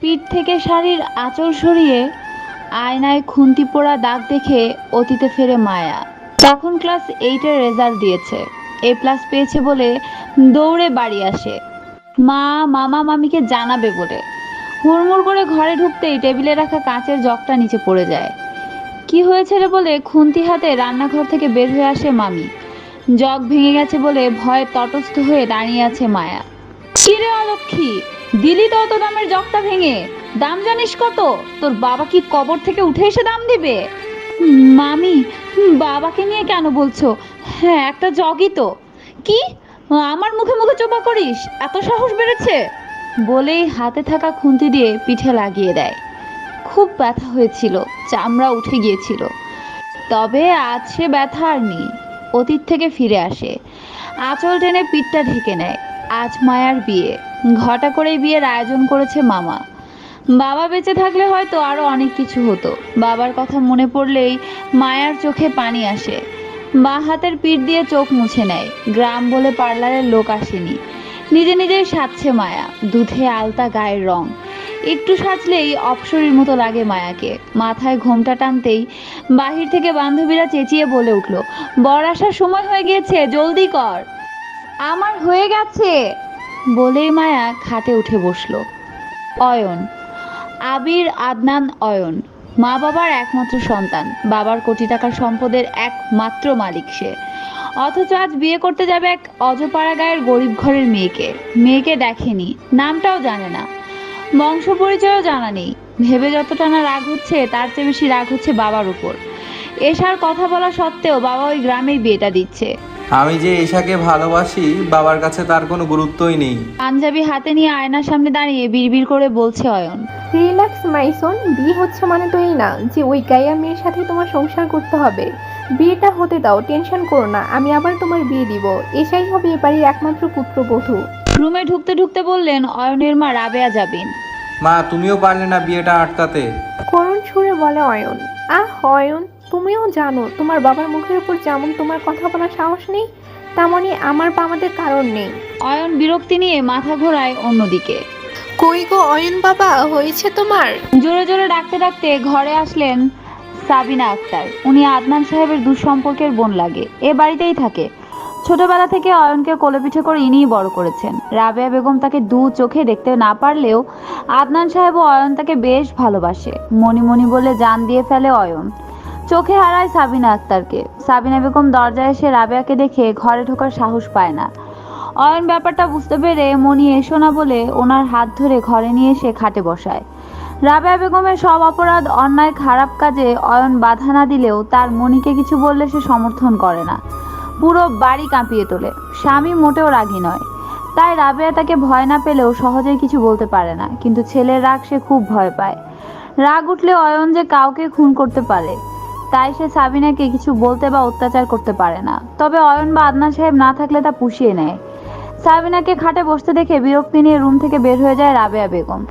পিঠ থেকে শাড়ির আঁচল সরিয়ে আয়নায় খুন্তি পোড়া দাগ দেখে অতীতে ফেরে মায়া। তখন ক্লাস এইটের রেজাল্ট দিয়েছে। এ প্লাস পেয়েছে বলে দৌড়ে বাড়ি আসে। মা, মামা, মামিকে জানাবে বলে। হুড়মুড় করে ঘরে ঢুকতেই টেবিলে রাখা কাঁচের জগটা নিচে পড়ে যায়। কি হয়েছে রে বলে খুন্তি হাতে রান্নাঘর থেকে বের হয়ে আসে মামি। জগ ভেঙে গেছে বলে ভয়ে তটস্থ হয়ে দাঁড়িয়ে আছে মায়া। কিরে অলক্ষী? দিলি তো অত দামের জগটা ভেঙে। দাম জানিস কত? তোর বাবা কি কবর থেকে উঠে এসে দাম দিবে? মামি, বাবাকে নিয়ে কেন বলছো? হ্যাঁ একটা জগই তো। কি? আমার মুখে মুখে চোপা করিস? এত সাহস বেড়েছে? বলেই হাতে থাকা খুন্তি দিয়ে পিঠে লাগিয়ে দেয়। খুব ব্যথা হয়েছিল, চামড়া উঠে গিয়েছিল। তবে আজ সে ব্যথা আর নেই অতীত থেকে ফিরে আসে। আঁচল টেনে পিঠটা ঢেকে নেয়। আজ মায়ার বিয়ে। ঘটা করেই বিয়ের আয়োজন করেছে মামা। বাবা বেঁচে থাকলে হয়তো আরও অনেক কিছু হতো। বাবার কথা মনে পড়লেই মায়ার চোখে পানি আসে। বা হাতের পিঠ দিয়ে চোখ মুছে নেয়। গ্রাম বলে পার্লারের লোক আসেনি। নিজে নিজেই সাজছে মায়া। দুধে আলতা গায়ের রং। একটু সাজলেই অপসরীর মতো লাগে মায়াকে। মাথায় ঘোমটা টানতেই বাহির থেকে বান্ধবীরা চেঁচিয়ে বলে উঠল, বর আসার সময় হয়ে গিয়েছে, জলদি কর। আমার হয়ে গেছে। বলেই মায়া খাটে উঠে বসল। অয়ন, আবির আদনান অয়ন, মা বাবার একমাত্র সন্তান, বাবার কোটি টাকার সম্পদের একমাত্র মালিক সে। অথচ আজ বিয়ে করতে যাবে এক অজপাড়া গায়ের গরিব ঘরের মেয়েকে। মেয়েকে দেখেনি, নামটাও জানে না। বংশ পরিচয়ও জানা নেই। ভেবে যতটা না রাগ হচ্ছে, তার চেয়ে বেশি রাগ হচ্ছে বাবার উপর। এসার কথা বলা সত্ত্বেও বাবা ওই গ্রামেই বিয়েটা দিচ্ছে। আমি যে এশাকে ভালোবাসি বাবার কাছে তার কোনো গুরুত্বই নেই। পাঞ্জাবি হাতে নিয়ে আয়নার সামনে দাঁড়িয়ে বিড়বিড় করে বলছে অয়ন। রিল্যাক্স মাইসন বিয়ে হচ্ছে মানে তো এই না যে ওই গাইয়া মেয়ের সাথে তোমার সংসার করতে হবে। বিয়েটা হতে দাও টেনশন করো না আমি আবার তোমার বিয়ে দিব। এসাই হবে এ বাড়ির একমাত্র পুত্রবধূ। রুমে ঢুকতে ঢুকতে বললেন অয়নের মা রাবেয়া যাবেন মা তুমিও পারলে না বিয়েটা আটকাতে। করুণ সুরে বলে অয়ন আহ অয়ন তুমিও জানো তোমার বাবার মুখের উপর যেমন তোমার কথা বলার সাহস নেই তেমনই আমার বা আমাদের কারণ নেই। অয়ন বিরক্তি নিয়ে মাথা ঘোরায় অন্যদিকে। কই গো অয়ন বাবা হয়েছে তোমার? জোরে জোরে ডাকতে ডাকতে ঘরে আসলেন সাবিনা আক্তার। উনি আদনান সাহেবের দুঃসম্পর্কের বোন লাগে এ বাড়িতেই থাকে। ছোটবেলা থেকে অয়নকে কোলে পিঠে করে ইনিই বড় করেছেন। রাবেয়া বেগম তাকে দু চোখে দেখতে না পারলেও আদনান সাহেব ও অয়ন তাকে বেশ ভালোবাসে। মনি মনি বলে জান দিয়ে ফেলে অয়ন। চোখে হারায় সাবিনা আক্তারকে। সাবিনা বেগম দরজায় এসে রাবেয়াকে দেখে ঘরে ঢোকার সাহস পায় না। অয়ন ব্যাপারটা বুঝতে পেরে মনি এসো না বলে ওনার হাত ধরে ঘরে নিয়ে এসে খাটে বসায়। রাবেয়া বেগমের সব অপরাধ, অন্যায়, খারাপ কাজে অয়ন বাধা না দিলেও তার মনিকে কিছু বললে সে সমর্থন করে না। পুরো বাড়ি কাঁপিয়ে তোলে। স্বামী মোটেও রাগী নয়। তাই রাবেয়া তাকে ভয় না পেলেও সহজেই কিছু বলতে পারে না, কিন্তু ছেলের রাগ সে খুব ভয় পায়। রাগ উঠলে অয়ন যে কাউকে খুন করতে পারে। তাই সে সাবিনাকে কিছু বলতে বা অত্যাচার করতে পারে না। তবে অয়ন বা আদনান সাহেব না থাকলে তা পুষিয়ে নেয়। সাবিনাকে খাটে বসতে দেখে বিরক্তি নিয়ে রুম থেকে বের হয়ে যায় রাবেয়া বেগম।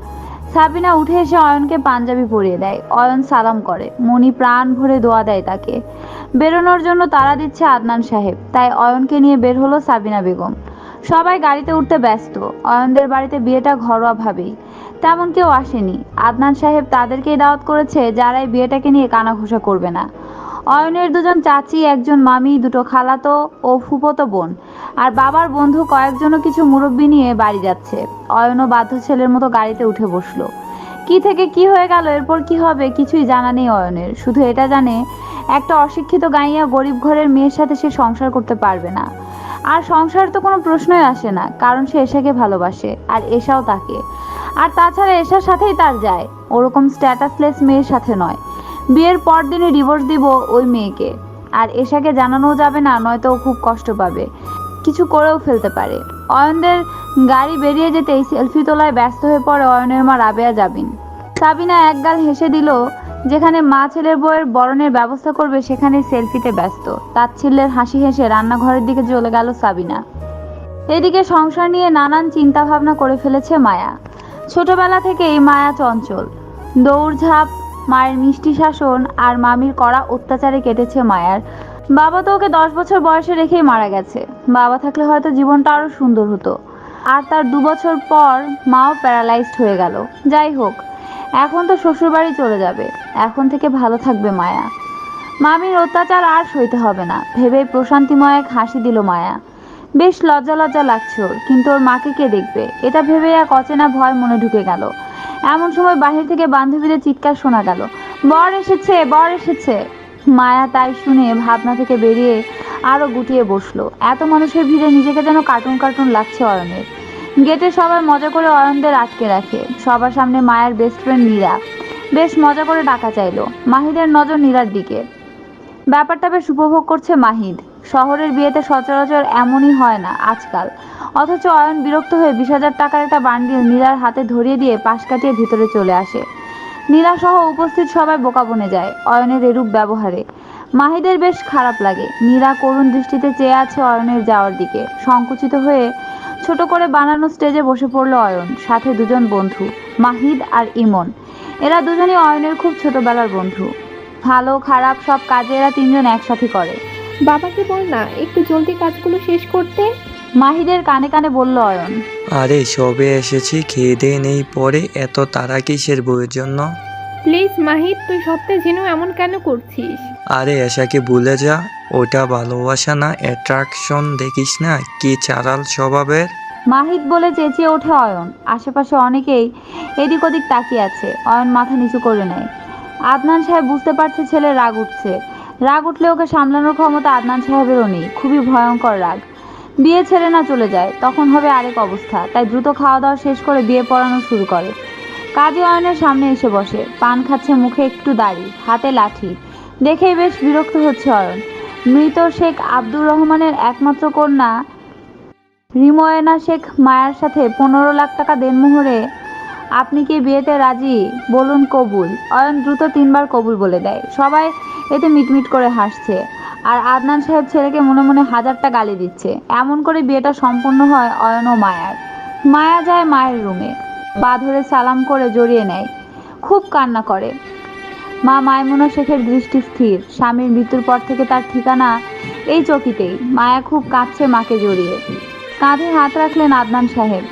সাবিনা উঠে এসে অয়নকে পাঞ্জাবি পরিয়ে দেয়। অয়ন সালাম করে। মনি প্রাণ ভরে দোয়া দেয় তাকে। বেরোনোর জন্য তারা দিচ্ছে আদনান সাহেব। তাই অয়নকে নিয়ে বের হলো সাবিনা বেগম। সবাই গাড়িতে উঠতে ব্যস্ত। অয়নদের বাড়িতে বিয়েটা ঘরোয়াভাবেই। তেমন কেউ আসেনি। আদনান সাহেব তাদেরকেই দাওয়াত করেছে যারা এই বিয়েটাকে নিয়ে কানাঘুষা করবে না। অয়নের দুজন চাচি, একজন মামি, দুটো খালাতো ও ফুপতো বোন। আর বাবার বন্ধু কয়েকজনও কিছু মুরব্বী নিয়ে বাড়ি যাচ্ছে। অয়নও বাধ্য ছেলের মতো গাড়িতে উঠে বসল। কি থেকে কি হয়ে গেল, এরপর কি হবে, কিছুই জানা নেই অয়নের। শুধু এটা জানে, একটা অশিক্ষিত গাইয়া গরিব ঘরের মেয়ের সাথে সে সংসার করতে পারবে না। আর সংসার তো কোনো প্রশ্নই আসে না, কারণ সে এশাকে ভালোবাসে, আর এশাও তাকে। আর তাছাড়া এশার সাথেই তার যায়, ওরকম স্ট্যাটাসলেস মেয়ের সাথে নয়। বিয়ের পর দিনই ডিভোর্স দিব ওই মেয়েকে, আর এশাকে জানানোও যাবে না, নয়তো ও খুব কষ্ট পাবে। কিছু করেও ফেলতে পারে। অয়নদের গাড়ি বেরিয়ে যেতেই সেলফি তোলায় ব্যস্ত হয়ে পড়ে অয়নের মা রাবেয়া যাবিন সাবিনা একগাল হেসে দিল যেখানে মা ছেলের বউয়ের বরণের ব্যবস্থা করবে সেখানে সেলফিতে ব্যস্ত। তাচ্ছিল্যের হাসি হেসে রান্নাঘরের দিকে চলে গেল সাবিনা। এদিকে সংসার নিয়ে নানান চিন্তা ভাবনা করে ফেলেছে মায়া। ছোটবেলা থেকেই মায়া চঞ্চল। দৌড়ঝাঁপ মায়ের মিষ্টি শাসন আর মামির কড়া অত্যাচারে কেটেছে মায়ার। বাবা তো ওকে দশ বছর বয়সে রেখেই মারা গেছে। বাবা থাকলে হয়তো জীবনটা আরও সুন্দর হতো। আর তার দু বছর পর মাও প্যারালাইজড হয়ে গেল। যাই হোক এখন তো শ্বশুরবাড়ি চলে যাবে। এখন থেকে ভালো থাকবে মায়া। মামির অত্যাচার আর সইতে হবে না। ভেবে প্রশান্তিময় এক হাসি দিল মায়া। বেশ লজ্জা লজ্জা লাগছে ওর, কিন্তু ওর মাকে কে দেখবে? এটা ভেবে এক অচেনা ভয় মনে ঢুকে গেল। এমন সময় বাহির থেকে বান্ধবীদের চিৎকার শোনা গেল। বর এসেছে বর এসেছে! মায়া তাই শুনে ভাবনা থেকে বেরিয়ে আরও গুটিয়ে বসল। এত মানুষের ভিড়ে নিজেকে যেন কার্টুন কার্টুন লাগছে অয়নের গেটে সবাই মজা করে অয়নদের আটকে রাখে। সবার সামনে মায়ের বেস্ট ফ্রেন্ড নীরা বেশ মজা করে ডাকা চাইলো। মাহিদের নজর নীরার দিকে। ব্যাপারটা বেশ উপভোগ করছে মাহিদ। শহরের বিয়েতে সচরাচর এমনই হয় না আজকাল। অথচ অয়ন বিরক্ত হয়ে বিশ হাজার টাকার একটা বান্ডিল নীরার হাতে ধরিয়ে দিয়ে পাশ কাটিয়ে ভিতরে চলে আসে। নীরা সহ উপস্থিত সবাই বোকা বনে যায় অয়নের এরূপ ব্যবহারে। মাহিদের বেশ খারাপ লাগে। নীরা করুণ দৃষ্টিতে চেয়ে আছে অয়নের যাওয়ার দিকে। সংকুচিত হয়ে ছোট করে বানানো স্টেজে বসে পড়ল অয়ন সাথে দুজন বন্ধু মাহিদ আর ইমন। এরা দুজনই অয়নের খুব ছোটবেলার বন্ধু। ভালো খারাপ সব কাজে এরা তিনজন একসাথে করে। বাবাকে বল না একটু জলদি কাজগুলো শেষ করতে। মাহিদের কানে কানে বলল অয়ন আরে সবে এসেছি খেয়ে দিয়ে নেই পরে এত তারা কিসের বইয়ের জন্য? প্লিজ মাহিদ তুই সত্যি জেনেও এমন কেন করছিস? আরে এসাকে ভুলে যা ওটা ভালোবাসা না অ্যাট্রাকশন দেখিস না কি চারাল স্বভাবের? মাহিদ বলে চেঁচিয়ে ওঠে অয়ন। আশেপাশে অনেকেই এদিক ওদিক তাকিয়ে আছে। অয়ন মাথা নিচু করে নেয়। আদনান সাহেব বুঝতে পারছে ছেলে রাগ উঠছে। রাগ উঠলে ওকে সামলানোর ক্ষমতা আদনান সাহেবেরও নেই। খুবই ভয়ঙ্কর রাগ। বিয়ে ছেড়ে না চলে যায়। তখন হবে আরেক অবস্থা। তাই দ্রুত খাওয়া দাওয়া শেষ করে বিয়ে পড়ানো শুরু করে। কাজী অয়নের সামনে এসে বসে। পান খাচ্ছে মুখে একটু দাড়ি, হাতে লাঠি। দেখেই বেশ বিরক্ত হচ্ছে অয়ন মৃত শেখ আব্দুর রহমানের একমাত্র কন্যা রিময়না শেখ মায়ার সাথে পনেরো লাখ টাকা দেনমোহরে আপনি কি বিয়েতে রাজি? বলুন কবুল। অয়ন দ্রুত তিনবার কবুল বলে দেয়। সবাই এতে মিটমিট করে হাসছে। আর আদনান সাহেব ছেলেকে মনে মনে হাজারটা গালি দিচ্ছে। এমন করে বিয়েটা সম্পূর্ণ হয় অয়ন ও মায়ার। মায়া যায় মায়ের রুমে। পা ধরে সালাম করে জড়িয়ে নেয়। খুব কান্না করে। মা মায়মুনা শেখের দৃষ্টি স্থির। স্বামীর মৃত্যুর পর থেকে তার ঠিকানা এই চকিতেই। মায়া খুব কাঁদছে মাকে জড়িয়ে। কাঁধে হাত রাখলেন আদনান সাহেব।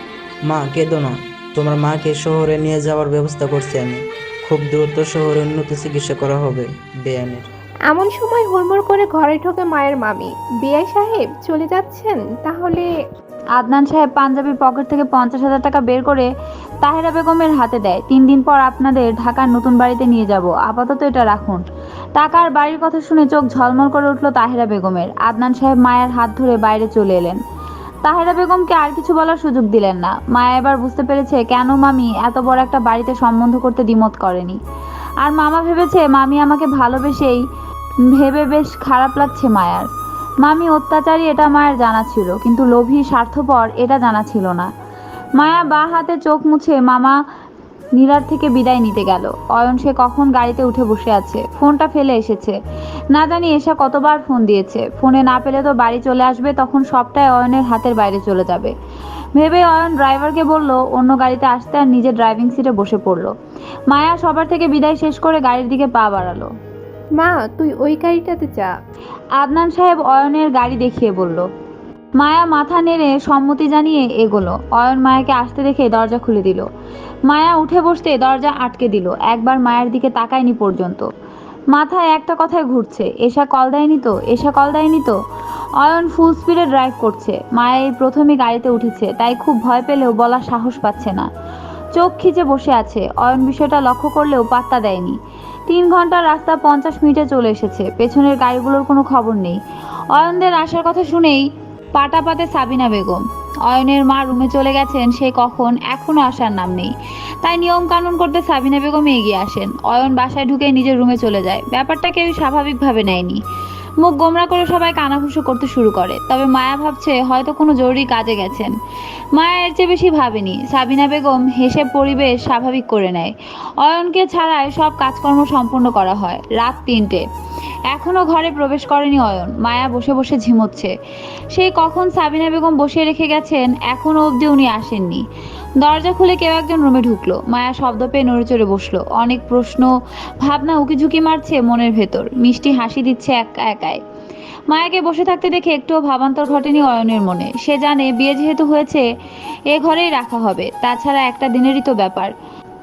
মা কেঁদো না। তোমার মাকে শহরে নিয়ে যাওয়ার ব্যবস্থা করছি আমি। খুব দ্রুত শহরে উন্নত চিকিৎসা করা হবে বেয়ানের এমন সময় হুড়মুড় করে ঘরে ঢোকে মায়ের মামি। বিআই সাহেব চলে যাচ্ছেন? তাহলে আদনান সাহেব পাঞ্জাবির পকেট থেকে পঞ্চাশ হাজার টাকা বের করে তাহেরা বেগমের হাতে দেয়। তিন দিন পর আপনাদের ঢাকার নতুন বাড়িতে নিয়ে যাব। আপাতত এটা রাখুন। টাকার বাড়ির কথা শুনে চোখ ঝলমল করে উঠল তাহেরা বেগমের। আদনান সাহেব মায়ের হাত ধরে বাইরে চলে এলেন। তাহেরা বেগমকে আর কিছু বলার সুযোগ দিলেন না। মায়া এবার বুঝতে পেরেছে, কেন মামি এত বড় একটা বাড়িতে সম্বন্ধ করতে দ্বিমত করেনি। আর মামা ভেবেছে, মামি আমাকে ভালোবেসেই ভেবে বেশ খারাপ লাগছে মায়ার। মামি অত্যাচারী এটা মায়ের জানা ছিল, কিন্তু লোভী, স্বার্থপর এটা জানা ছিল না। মায়া বা হাতে চোখ মুছে মামা নীরার থেকে বিদায় নিতে গেল। অয়ন সে কখন গাড়িতে উঠে বসে আছে? ফোনটা ফেলে এসেছে। না জানি এসা কতবার ফোন দিয়েছে। ফোনে না পেলে তো বাড়ি চলে আসবে তখন সবটাই অয়নের হাতের বাইরে চলে যাবে। ভেবে অয়ন ড্রাইভারকে বলল অন্য গাড়িতে আসতে আর নিজে ড্রাইভিং সিটে বসে পড়ল। মায়া সবার থেকে বিদায় শেষ করে গাড়ির দিকে পা বাড়ালো। মা তুই ওই গাড়িটাতে যা। আদনান সাহেব অয়নের গাড়ি দেখিয়ে বলল মায়া মাথা নেড়ে সম্মতি জানিয়ে এগোলো। অয়ন মায়াকে আসতে দেখে দরজা খুলে দিল। মায়া উঠে বসতে দরজা আটকে দিল। একবার মায়ের দিকে তাকায়নি পর্যন্ত। মাথায় একটা কথাই ঘুরছে এসা কল দেয়নি তো? এসা কল দেয়নি তো? অয়ন ফুল স্পিডে ড্রাইভ করছে। মায়া এই প্রথমই গাড়িতে উঠেছে, তাই খুব ভয় পেলেও বলার সাহস পাচ্ছে না। চোখ খিচে বসে আছে। অয়ন বিষয়টা লক্ষ্য করলেও পাত্তা দেয়নি। তিন ঘণ্টার রাস্তা পঞ্চাশ মিনিটে চলে এসেছে। পেছনের গাড়িগুলোর কোনো খবর নেই। অয়নদের আসার কথা শুনেই পাটা পাতে সাবিনা বেগম। অয়নের মা রুমে চলে গেছেন, সে কখন এখনও আসার নাম নেই। তাই নিয়ম কানুন করতে সাবিনা বেগম এগিয়ে আসেন। অয়ন বাসায় ঢুকে নিজের রুমে চলে যায়। ব্যাপারটা কেউ স্বাভাবিকভাবে নেয়নি। মুখ গোমরা করে সবাই কানাঘুষো করতে শুরু করে। তবে মায়া ভাবছে, হয়তো কোনো জরুরি কাজে গেছেন। মায়া এর চেয়ে বেশি ভাবেনি। সাবিনা বেগম হেসে পরিবেশ স্বাভাবিক করে নেয়। অয়নকে ছাড়াই সব কাজকর্ম সম্পূর্ণ করা হয়, রাত তিনটে। এখনও ঘরে প্রবেশ করেনি অয়ন। মায়া বসে বসে ঝিমোচ্ছে। সেই কখন সাবিনা বেগম বসিয়ে রেখে গেছেন, এখনও অবধি উনি আসেননি। দরজা খুলে কেউ একজন রুমে ঢুকলো। মায়া শব্দ পেয়ে নড়ে চড়ে বসল। অনেক প্রশ্ন ভাবনা উকি ঝুঁকি মারছে মনের ভেতর। মিষ্টি হাসি দিচ্ছে একা একাই। মায়াকে বসে থাকতে দেখে একটুও ভাবান্তর ঘটেনি অয়নের মনে। সে জানে বিয়ে যেহেতু হয়েছে এ ঘরেই রাখা হবে। তাছাড়া একটা দিনেরই তো ব্যাপার।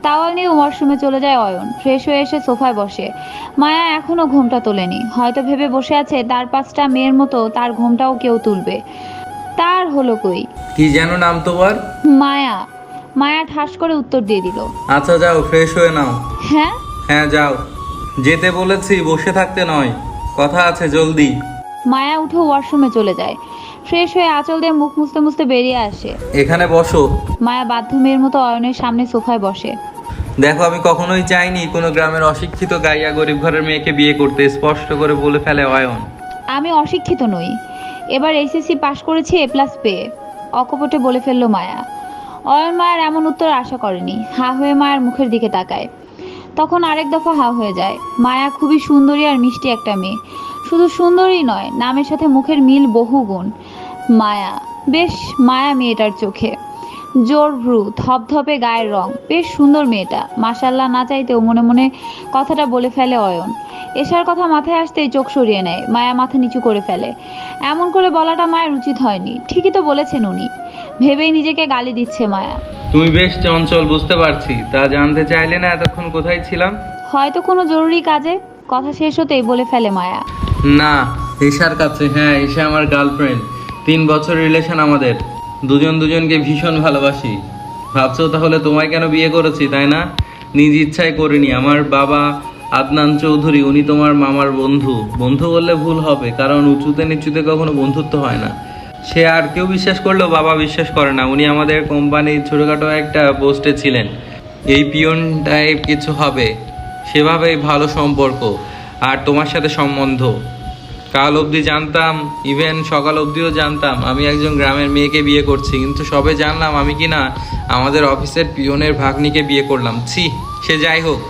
তাওয়াল নিয়ে ওয়াশরুমে চলে যায় অয়ন। ফ্রেশ হয়ে এসে সোফায় বসে। মায়া এখনও ঘোমটা তোলেনি। হয়তো ভেবে বসে আছে তার পাঁচটা মেয়ের মতো তার ঘোমটাও কেউ তুলবে। তার হলো কই? কি যেন নাম তোমার? মায়া। মায়া ঠাস করে উত্তর দিয়ে দিল। আচ্ছা যাও ফ্রেশ হয়ে নাও। হ্যাঁ? হ্যাঁ যাও। যেতে বলেছি বসে থাকতে নয়। কথা আছে জলদি। মায়া উঠে ওয়াশরুমে চলে যায়। ফ্রেশ হয়ে আঁচল দিয়ে মুখ মুছতে মুছতে বেরিয়ে আসে। এখানে বসো। মায়া বাধ্য মেয়ের মতো অয়নের সামনে সোফায় বসে। দেখো আমি কখনোই চাইনি কোনো গ্রামের অশিক্ষিত গাইয়া গরিব ঘরের মেয়েকে বিয়ে করতে স্পষ্ট করে বলে ফেলে অয়ন। আমি অশিক্ষিত নই। এবার এইচএসসি পাশ করেছি এ প্লাস পেয়ে। অকপটে বলে ফেলল মায়া। অয়ন মায়ের এমন উত্তর আশা করেনি। হা হয়ে মায়ের মুখের দিকে তাকায়। তখন আরেক দফা হা হয়ে যায়। মায়া খুবই সুন্দরী আর মিষ্টি একটা মেয়ে। শুধু সুন্দরী নয়, নামের সাথে মুখের মিল বহু গুণ মায়া, বেশ মায়া মেয়েটার চোখে। জোর ভ্রু ধপধপে গায়ের রং। বেশ সুন্দর মেয়েটা। মাসাল্লাহ না চাইতেও মনে মনে কথাটা বলে ফেলে অয়ন। এশার কথা মাথায় আসতেই চোখ সরিয়ে নেয়। মায়া মাথা নিচু করে ফেলে। এমন করে বলাটা মায়ের উচিত হয়নি। ঠিকই তো বলেছেন উনি। ভেবেই নিজেকে গালি দিচ্ছে মায়া। তুমি বেশ চঞ্চল বুঝতে পারছি। তা জানতে চাইলে না এতক্ষণ কোথায় ছিলাম? হয়তো কোনো জরুরি কাজে? কথা শেষ হতেই বলে ফেলে মায়া। না ঈশার কাছে হ্যাঁ ঈশা আমার গার্লফ্রেন্ড। তিন বছর রিলেশন আমাদের। দুজন দুজনকে ভীষণ ভালোবাসি। ভাবছ তাহলে তোমায় কেন বিয়ে করেছি তাই না? নিজ ইচ্ছায় করিনি। আমার বাবা আদনান চৌধুরী উনি তোমার মামার বন্ধু। বন্ধু বললে ভুল হবে কারণ উঁচুতে নিচুতে কখনো বন্ধুত্ব হয় না। সে আর কেউ বিশ্বাস করলেও বাবা বিশ্বাস করে না। উনি আমাদের কোম্পানির ছোটোখাটো একটা পোস্টে ছিলেন। এই পিয়ন টাইপ কিছু হবে। সেভাবেই ভালো সম্পর্ক আর তোমার সাথে সম্বন্ধ। কাল অবধি জানতাম ইভেন সকাল অবধিও জানতাম, আমি একজন গ্রামের মেয়েকে বিয়ে করছি। কিন্তু সবে জানলাম আমি কি না আমাদের অফিসের পিয়নের ভাগ্নিকে বিয়ে করলাম। ছি, সে যাই হোক,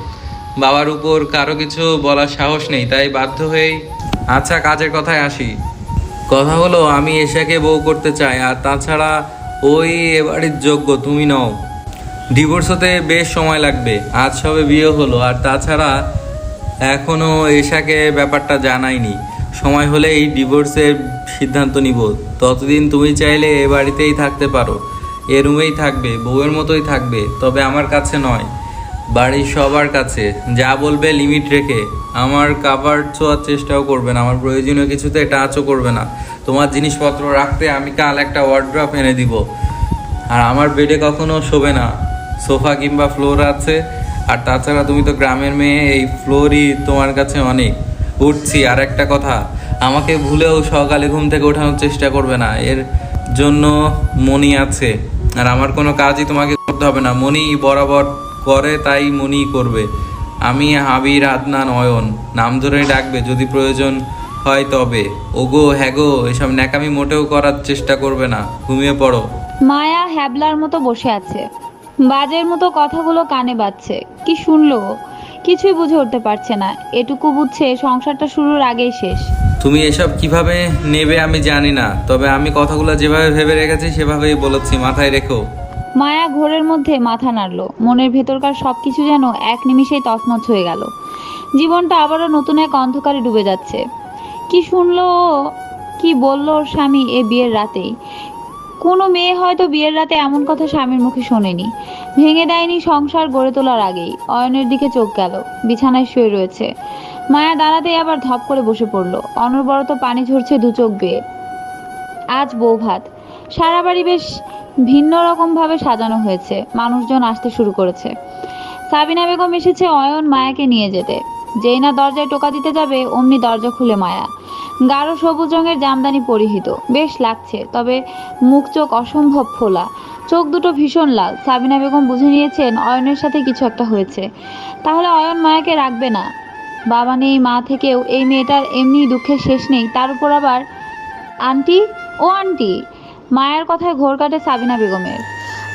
বাবার উপর কারও কিছু বলার সাহস নেই, তাই বাধ্য হয়েই আচ্ছা কাজের কথায় আসি। কথা হলো, আমি এশাকে বউ করতে চাই, আর তাছাড়া ওই এবারের যোগ্য, তুমি নও। ডিভোর্স হতে বেশ সময় লাগবে, আজ সবে বিয়ে হলো, আর তাছাড়া এখনও এশাকে ব্যাপারটা জানাইনি। সময় হলে এই ডিভোর্সের সিদ্ধান্ত নিব। ততদিন তুমি চাইলে এ বাড়িতেই থাকতে পারো। এ রুমেই থাকবে, বউয়ের মতোই থাকবে, তবে আমার কাছে নয়। বাড়ির সবার কাছে। যা বলবে লিমিট রেখে। আমার কাভার ছোঁয়ার চেষ্টাও করবে না, আমার প্রয়োজনীয় কিছুতে টাচও করবে না। তোমার জিনিসপত্র রাখতে আমি কাল একটা ওয়ার্ড্রপ এনে দিব। আর আমার বেডে কখনো শোবে না। সোফা কিংবা ফ্লোর আছে। আর তাছাড়া তুমি তো গ্রামের মেয়ে, এই ফ্লোরই তোমার কাছে অনেক। উঠছি, আর একটা কথা, আমাকে ভুলেও সকালে ঘুম থেকে ওঠানোর চেষ্টা করবে না। এর জন্য মনি আছে। আর আমার কোনো কাজই তোমাকে করতে হবে না। মনি বরাবর করে তাই মনি করবে। আমি হাবির আদনান অয়ন নাম ধরেই ডাকবে যদি প্রয়োজন হয় তবে। ওগো হ্যাগো এসব ন্যাকামি মোটেও করার চেষ্টা করবে না। ঘুমিয়ে পড়ো। মায়া হ্যাবলার মতো বসে আছে। বাজের মতো কথাগুলো কানে বাজছে। কি শুনলো কিছুই বুঝে উঠতে পারছে না। এটুকু বুঝছে সংসারটা শুরুর আগেই শেষ। তুমি এসব কীভাবে নেবে আমি জানি না তবে আমি কথাগুলো যেভাবে ভেবে রেখেছি সেভাবেই বলেছি মাথায় রেখো। মায়া ঘোরের মধ্যে মাথা নাড়ল। মনের ভেতরকার সব কিছু যেন এক নিমিষেই তছনছ হয়ে গেল। জীবনটা আবারও নতুন এক অন্ধকারে ডুবে যাচ্ছে। কি শুনলো ও? কি বলল ওর স্বামী এ বিয়ের রাতেই? কোনো মেয়ে হয়তো বিয়ের রাতে এমন কথা স্বামীর মুখে শোনেনি। ভেঙে দেয়নি সংসার গড়ে তোলার আগেই। অয়নের দিকে চোখ গেল, বিছানায় শুয়ে রয়েছে। মায়া দাঁড়াতেই আবার ধপ করে বসে পড়ল। অনবরত পানি ঝরছে দু চোখ বেয়ে। আজ বউ ভাত সারা বাড়ি বেশ ভিন্ন রকমভাবে সাজানো হয়েছে। মানুষজন আসতে শুরু করেছে। সাবিনা বেগম এসেছে অয়ন মায়াকে নিয়ে যেতে। যেই না দরজায় টোকা দিতে যাবে, অমনি দরজা খুলে মায়া। গাঢ় সবুজ রঙের জামদানি পরিহিত। বেশ লাগছে, তবে মুখ চোখ অসম্ভব ফোলা। চোখ দুটো ভীষণ লাল। সাবিনা বেগম বুঝে নিয়েছেন অয়নের সাথে কিছু একটা হয়েছে। তাহলে অয়ন মায়াকে রাখবে না? বাবা নেই, মা থেকেও এই মেয়েটার এমনি দুঃখের শেষ নেই। তার উপর আবার আন্টি? ও আন্টি! মায়ের কথায় ঘোর কাটে সাবিনা বেগমের।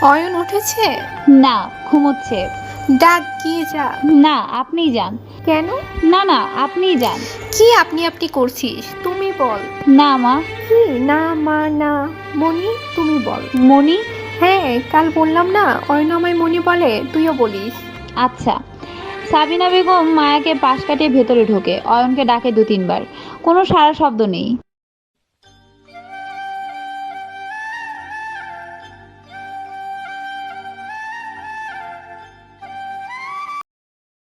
অয়ন উঠেছে? না ঘুমোচ্ছে। ডাক গিয়ে যা। না আপনিই যান। কেন? না না আপনিই যান। কি আপনি আপনি করছিস? তুমি বল। না মা। কি? না মা না। মনি তুমি বল। মনি হ্যাঁ কাল বললাম না অয়ন আমায় মনি বলে তুইও বলিস। আচ্ছা। সাবিনা বেগম মায়াকে পাশ কাটিয়ে ভেতরে ঢোকে। অয়নকে ডাকে দু তিনবার কোনো সারা শব্দ নেই।